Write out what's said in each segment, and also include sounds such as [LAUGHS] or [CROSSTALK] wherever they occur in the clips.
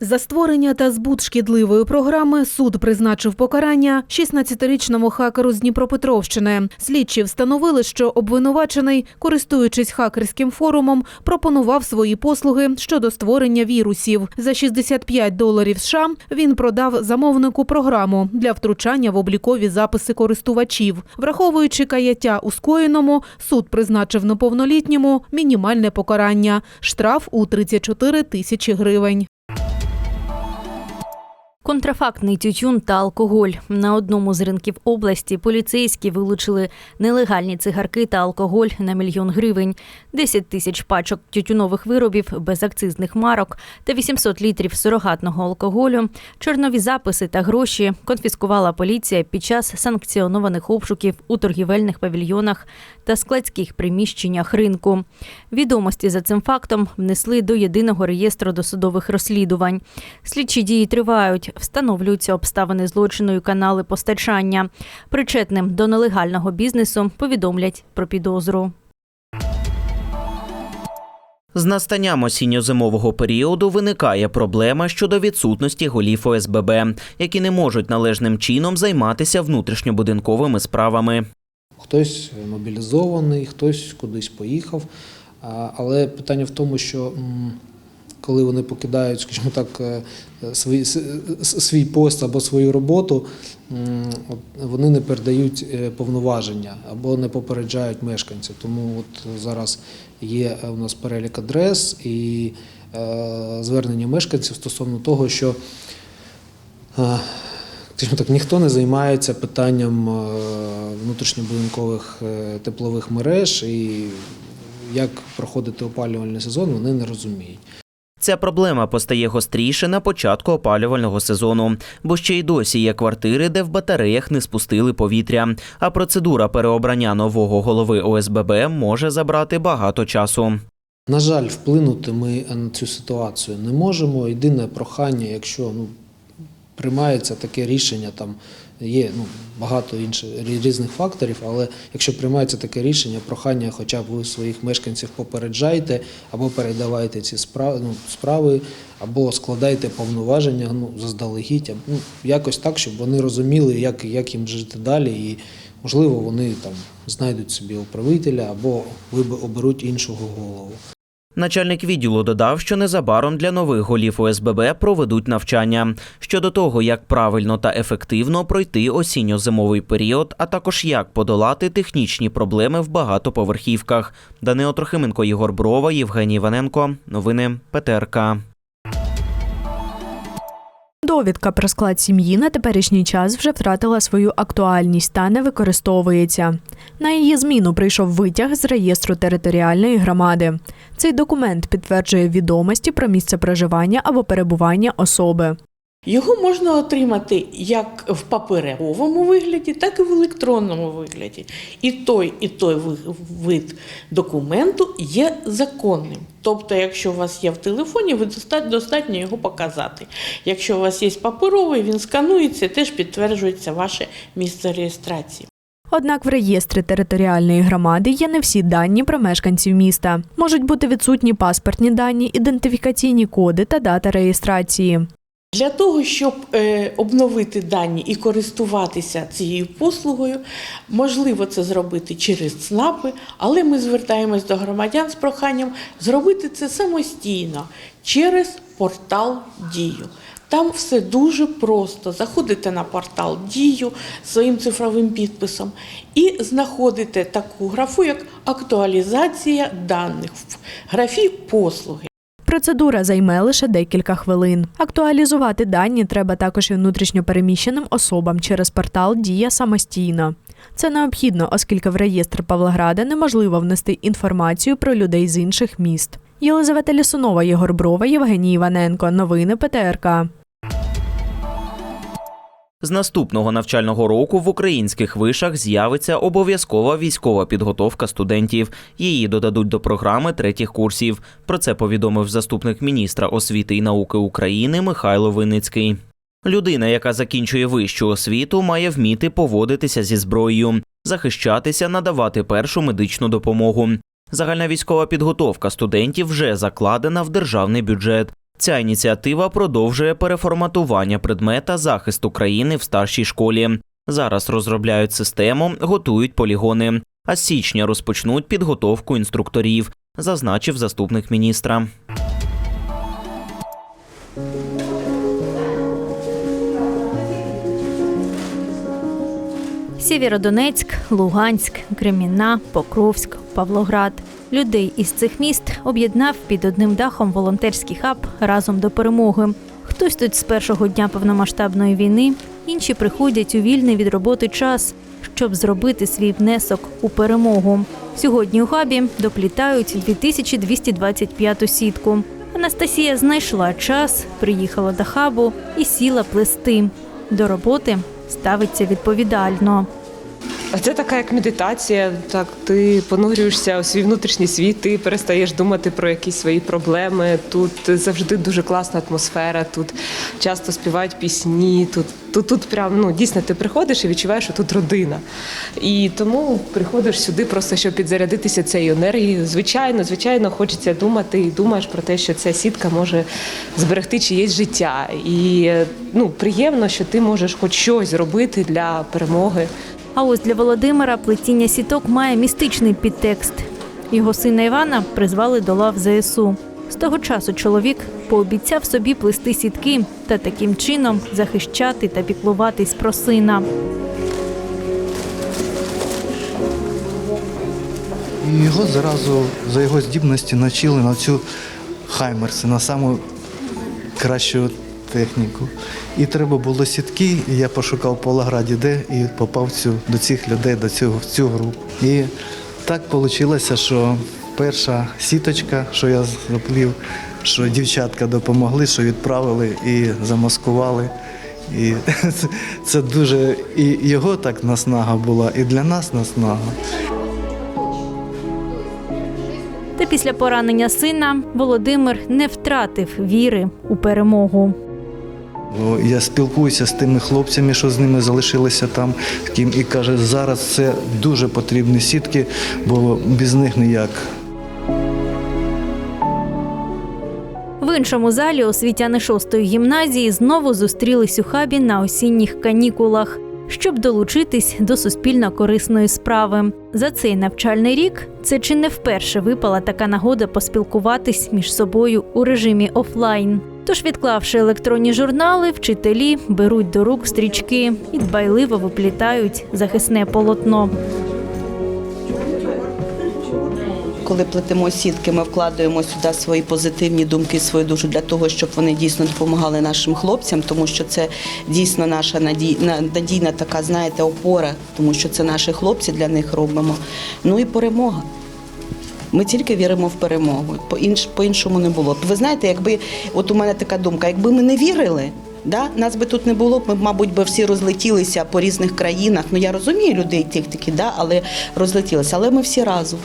За створення та збут шкідливої програми суд призначив покарання 16-річному хакеру з Дніпропетровщини. Слідчі встановили, що обвинувачений, користуючись хакерським форумом, пропонував свої послуги щодо створення вірусів. За 65 доларів США він продав замовнику програму для втручання в облікові записи користувачів. Враховуючи каяття у скоєному, суд призначив неповнолітньому мінімальне покарання – штраф у 34 тисячі гривень. Контрафактний тютюн та алкоголь на одному з ринків області поліцейські вилучили нелегальні цигарки та алкоголь на мільйон гривень, 10 тисяч пачок тютюнових виробів без акцизних марок та 800 літрів сурогатного алкоголю. Чорнові записи та гроші конфіскувала поліція під час санкціонованих обшуків у торгівельних павільйонах та складських приміщеннях ринку. Відомості за цим фактом внесли до єдиного реєстру досудових розслідувань. Слідчі дії тривають, встановлюються обставини злочину і канали постачання. Причетним до нелегального бізнесу повідомлять про підозру. З настанням осінньо-зимового періоду виникає проблема щодо відсутності голів ОСББ, які не можуть належним чином займатися внутрішньобудинковими справами. Хтось мобілізований, хтось кудись поїхав. Але питання в тому, що коли вони покидають, скажімо так, е, свій, с- с- свій пост або свою роботу, вони не передають е, повноваження або не попереджають мешканців. Тому от зараз є е, у нас перелік адрес і е, звернення мешканців стосовно того, що е, так, ніхто не займається питанням е, внутрішньобудинкових е, теплових мереж і як проходити опалювальний сезон, вони не розуміють. Ця проблема постає гостріше на початку опалювального сезону, бо ще й досі є квартири, де в батареях не спустили повітря. А процедура переобрання нового голови ОСББ може забрати багато часу. На жаль, вплинути ми на цю ситуацію не можемо. Єдине прохання, якщо ну, приймається таке рішення, там є ну, багато інших різних факторів, але якщо приймається таке рішення, прохання, хоча б ви своїх мешканців попереджайте або передавайте ці справи, ну, справи або складайте повноваження ну, заздалегідь, ну, якось так, щоб вони розуміли, як, як їм жити далі, і можливо вони там знайдуть собі управителя або оберуть іншого голову. Начальник відділу додав, що незабаром для нових голів ОСББ проведуть навчання щодо того, як правильно та ефективно пройти осінньо-зимовий період, а також як подолати технічні проблеми в багатоповерхівках. Данило Трохименко, Єгор Брова, Євгеній Іваненко. Новини ПТРК. Довідка про склад сім'ї на теперішній час вже втратила свою актуальність та не використовується. На її зміну прийшов витяг з реєстру територіальної громади. Цей документ підтверджує відомості про місце проживання або перебування особи. Його можна отримати як в паперовому вигляді, так і в електронному вигляді. І той, і той вид документу є законним. Тобто, якщо у вас є в телефоні, ви достатньо його показати. Якщо у вас є паперовий, він сканується, теж підтверджується ваше місце реєстрації. Однак в реєстрі територіальної громади є не всі дані про мешканців міста. Можуть бути відсутні паспортні дані, ідентифікаційні коди та дата реєстрації. Для того, щоб е, обновити дані і користуватися цією послугою, можливо це зробити через ЦНАПи, але ми звертаємось до громадян з проханням зробити це самостійно через портал Дію. Там все дуже просто. Заходите на портал Дію своїм цифровим підписом і знаходите таку графу, як актуалізація даних в графі послуги. Процедура займе лише декілька хвилин. Актуалізувати дані треба також і внутрішньопереміщеним особам через портал Дія самостійно. Це необхідно, оскільки в реєстр Павлограда неможливо внести інформацію про людей з інших міст. Єлизавета Лісунова, Єгор Брова, Євгеній Іваненко. Новини ПТРК. З наступного навчального року в українських вишах з'явиться обов'язкова військова підготовка студентів. Її додадуть до програми третіх курсів. Про це повідомив заступник міністра освіти і науки України Михайло Виницький. Людина, яка закінчує вищу освіту, має вміти поводитися зі зброєю, захищатися, надавати першу медичну допомогу. Загальна військова підготовка студентів вже закладена в державний бюджет. Ця ініціатива продовжує переформатування предмета захисту країни в старшій школі. Зараз розробляють систему, готують полігони. А з січня розпочнуть підготовку інструкторів, зазначив заступник міністра. Сєвєродонецьк, Луганськ, Кремінна, Покровськ, Павлоград. Людей із цих міст об'єднав під одним дахом волонтерський хаб разом до перемоги. Хтось тут з першого дня повномасштабної війни, інші приходять у вільний від роботи час, щоб зробити свій внесок у перемогу. Сьогодні у хабі доплітають 2225 сітку. Анастасія знайшла час, приїхала до хабу і сіла плести. До роботи ставиться відповідально. А це така як медитація. Так, ти понурюєшся у свій внутрішній світ, ти перестаєш думати про якісь свої проблеми. Тут завжди дуже класна атмосфера. Тут часто співають пісні. Тут, тут, тут прям ну дійсно ти приходиш і відчуваєш, що тут родина. І тому приходиш сюди просто щоб підзарядитися цією енергією. Звичайно, звичайно, хочеться думати і думаєш про те, що ця сітка може зберегти чиєсь життя. І ну приємно, що ти можеш хоч щось зробити для перемоги. А ось для Володимира плетіння сіток має містичний підтекст. Його сина Івана призвали до лав ЗСУ. З того часу чоловік пообіцяв собі плести сітки та таким чином захищати та піклуватись про сина. Його зразу за його здібності навчили на цю хаймерси, на саму кращу техніку. І треба було сітки, і я пошукав по Лаграді, де і попав цю, до цих людей, до цього, в цю групу. І так вийшло, що перша сіточка, що я заплів, що дівчатка допомогли, що відправили і замаскували. І [LAUGHS] це, це дуже і його так наснага була, і для нас наснага. Та після поранення сина Володимир не втратив віри у перемогу. Я спілкуюся з тими хлопцями, що з ними залишилися там. І каже, зараз це дуже потрібні сітки, бо без них ніяк. В іншому залі освітяни шостої гімназії знову зустрілись у хабі на осінніх канікулах, щоб долучитись до суспільно корисної справи. За цей навчальний рік це чи не вперше випала така нагода поспілкуватись між собою у режимі офлайн. Тож, відклавши електронні журнали, вчителі беруть до рук стрічки і дбайливо виплітають захисне полотно. Коли плетемо сітки, ми вкладаємо сюди свої позитивні думки, свою душу для того, щоб вони дійсно допомагали нашим хлопцям, тому що це дійсно наша надій- на- надійна така, знаєте, опора, тому що це наші хлопці для них робимо. Ну і перемога. Ми тільки віримо в перемогу. По інш по-іншому не було. Ви знаєте, якби от у мене така думка, якби ми не вірили. Да, нас би тут не було, ми мабуть, би всі розлетілися по різних країнах. Ну я розумію людей тих таки, да, але розлетілися. Але ми всі разом.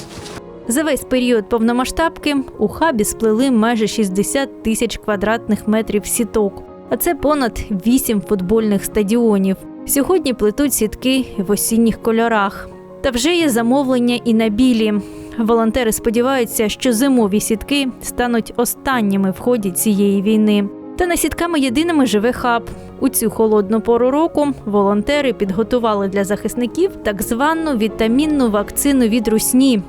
За весь період повномасштабки у хабі сплели майже 60 тисяч квадратних метрів сіток, а це понад 8 футбольних стадіонів. Сьогодні плетуть сітки в осінніх кольорах. Та вже є замовлення і на білі. Волонтери сподіваються, що зимові сітки стануть останніми в ході цієї війни. Та не сітками єдиними живе хаб. У цю холодну пору року волонтери підготували для захисників так звану вітамінну вакцину від русні,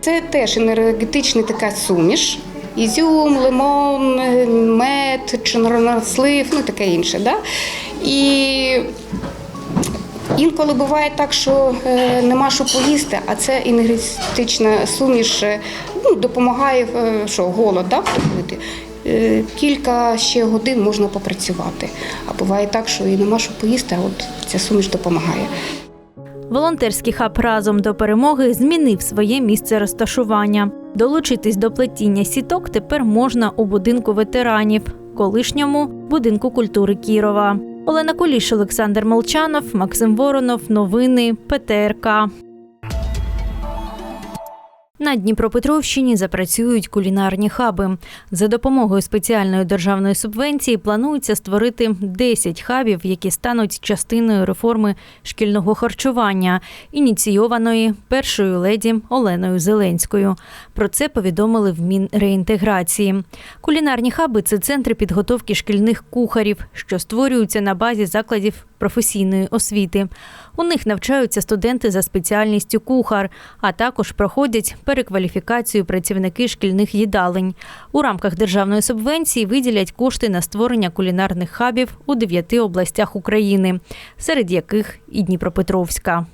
Це теж енергетична така суміш. Ізюм, лимон, мед, чорнослив, ну таке інше. Да? І інколи буває так, що е, нема що поїсти, а це енергетична суміш е, ну, допомагає е, що, голод да, втопити. Кілька ще годин можна попрацювати. А буває так, що і нема що поїсти, а от ця суміш допомагає. Волонтерський хаб разом до перемоги змінив своє місце розташування. Долучитись до плетіння сіток тепер можна у будинку ветеранів, колишньому будинку культури Кірова. Олена Куліш, Олександр Молчанов, Максим Воронов. Новини ПТРК. На Дніпропетровщині запрацюють кулінарні хаби. За допомогою спеціальної державної субвенції планується створити 10 хабів, які стануть частиною реформи шкільного харчування, ініційованої першою леді Оленою Зеленською. Про це повідомили в Мінреінтеграції. Кулінарні хаби це центри підготовки шкільних кухарів, що створюються на базі закладів професійної освіти. У них навчаються студенти за спеціальністю кухар, а також проходять перекваліфікацію працівники шкільних їдалень. У рамках державної субвенції виділять кошти на створення кулінарних хабів у дев'яти областях України, серед яких і Дніпропетровська.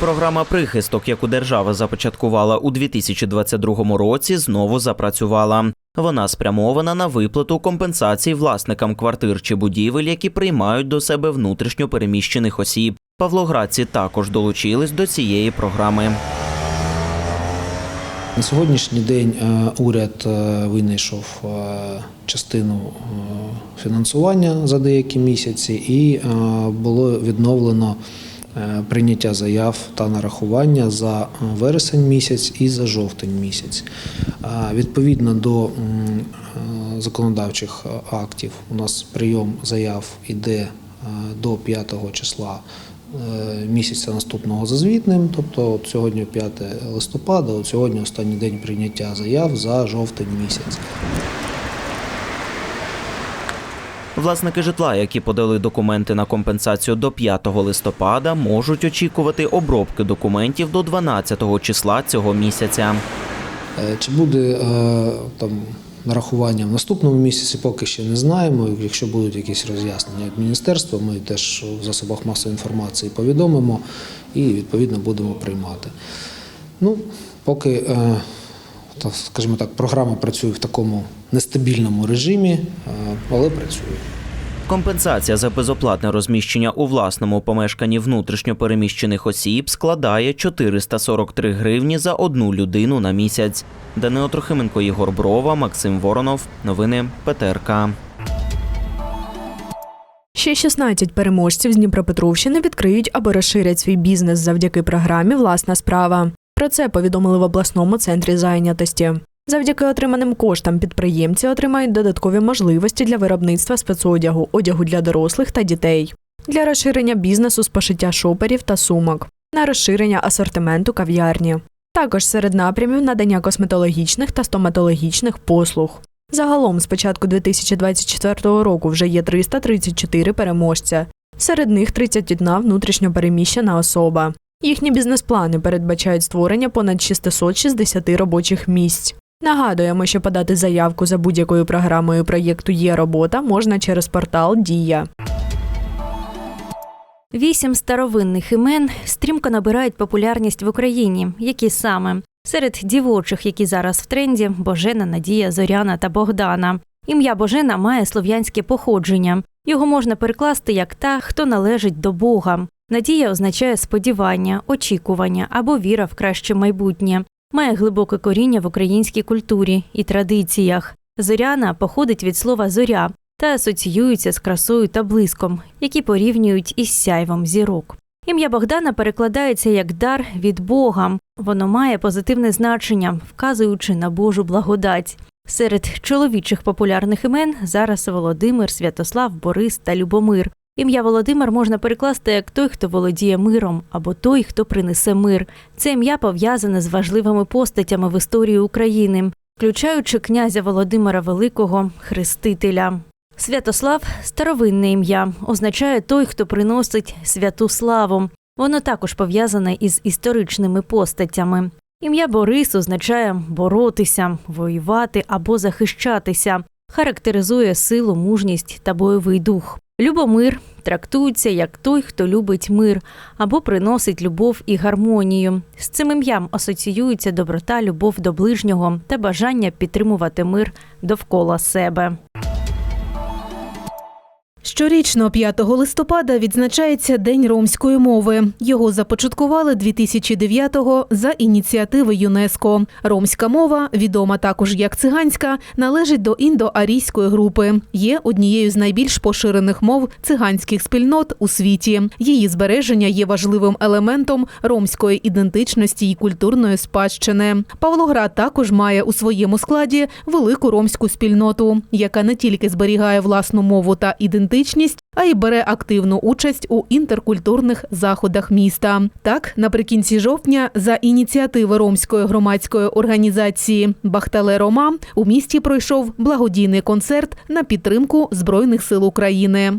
Програма прихисток, яку держава започаткувала у 2022 році, знову запрацювала. Вона спрямована на виплату компенсацій власникам квартир чи будівель, які приймають до себе внутрішньо переміщених осіб. Павлоградці також долучились до цієї програми. На сьогоднішній день е, уряд е, винайшов е, частину фінансування за деякі місяці, і було відновлено прийняття заяв та нарахування за вересень місяць і за жовтень місяць. Відповідно до законодавчих актів, у нас прийом заяв іде до 5 числа місяця наступного за звітним, тобто от сьогодні 5 листопада, от сьогодні останній день прийняття заяв за жовтень місяць. Власники житла, які подали документи на компенсацію до 5 листопада, можуть очікувати обробки документів до 12 числа цього місяця. Е, Чи буде е, там нарахування в наступному місяці, поки ще не знаємо. Якщо будуть якісь роз'яснення від міністерства, ми теж в засобах масової інформації повідомимо і відповідно будемо приймати. Ну, поки, е, скажімо так, програма працює в такому нестабільному режимі, е, але працює. Компенсація за безоплатне розміщення у власному помешканні внутрішньо переміщених осіб складає 443 гривні за одну людину на місяць. Данило Трохименко, Ігор Брова, Максим Воронов. Новини ПТРК. Ще 16 переможців з Дніпропетровщини відкриють або розширять свій бізнес завдяки програмі Власна справа. Про це повідомили в обласному центрі зайнятості. Завдяки отриманим коштам підприємці отримають додаткові можливості для виробництва спецодягу, одягу для дорослих та дітей, для розширення бізнесу з пошиття шоперів та сумок, на розширення асортименту кав'ярні. Також серед напрямів надання косметологічних та стоматологічних послуг. Загалом з початку 2024 року вже є 334 переможця. Серед них 31 внутрішньо переміщена особа. Їхні бізнес-плани передбачають створення понад 660 робочих місць. Нагадуємо, що подати заявку за будь-якою програмою проєкту Є робота можна через портал Дія. Вісім старовинних імен стрімко набирають популярність в Україні. Які саме серед дівочих, які зараз в тренді, Божена, Надія, Зоряна та Богдана. Ім'я Божена має слов'янське походження. Його можна перекласти як та, хто належить до Бога. Надія означає сподівання, очікування або віра в краще майбутнє. Має глибоке коріння в українській культурі і традиціях. Зоряна походить від слова зоря та асоціюється з красою та блиском, які порівнюють із сяйвом зірок. Ім'я Богдана перекладається як дар від Бога. Воно має позитивне значення, вказуючи на Божу благодать. Серед чоловічих популярних імен зараз Володимир, Святослав, Борис та Любомир. Ім'я Володимир можна перекласти як той, хто володіє миром, або той, хто принесе мир. Це ім'я пов'язане з важливими постатями в історії України, включаючи князя Володимира Великого, Хрестителя. Святослав старовинне ім'я, означає той, хто приносить святу славу. Воно також пов'язане із історичними постатями. Ім'я Борис означає боротися, воювати або захищатися, характеризує силу, мужність та бойовий дух. Любомир трактується як той, хто любить мир або приносить любов і гармонію. З цим ім'ям асоціюється доброта, любов до ближнього та бажання підтримувати мир довкола себе. Щорічно 5 листопада відзначається День ромської мови. Його започаткували 2009-го за ініціативи ЮНЕСКО. Ромська мова, відома також як циганська, належить до індоарійської групи. Є однією з найбільш поширених мов циганських спільнот у світі. Її збереження є важливим елементом ромської ідентичності і культурної спадщини. Павлоград також має у своєму складі велику ромську спільноту, яка не тільки зберігає власну мову та ідентичність, а й бере активну участь у інтеркультурних заходах міста. Так, наприкінці жовтня, за ініціативи ромської громадської організації Бахтале Рома у місті пройшов благодійний концерт на підтримку Збройних сил України.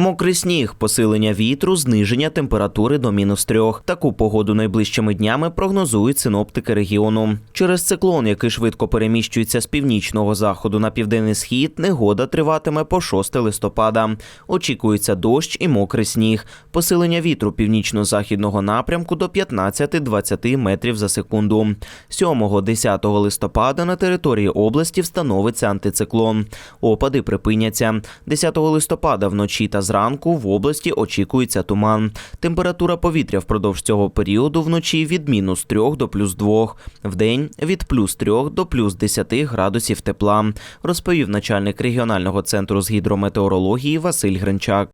Мокрий сніг, посилення вітру, зниження температури до мінус трьох. Таку погоду найближчими днями прогнозують синоптики регіону. Через циклон, який швидко переміщується з північного заходу на південний схід, негода триватиме по 6 листопада. Очікується дощ і мокрий сніг. Посилення вітру північно-західного напрямку до 15-20 метрів за секунду. 7-10 листопада на території області встановиться антициклон. Опади припиняться. 10 листопада вночі та зранку в області очікується туман. Температура повітря впродовж цього періоду вночі від мінус 3 до плюс 2, вдень від плюс 3 до плюс 10 градусів тепла, розповів начальник регіонального центру з гідрометеорології Василь Гринчак.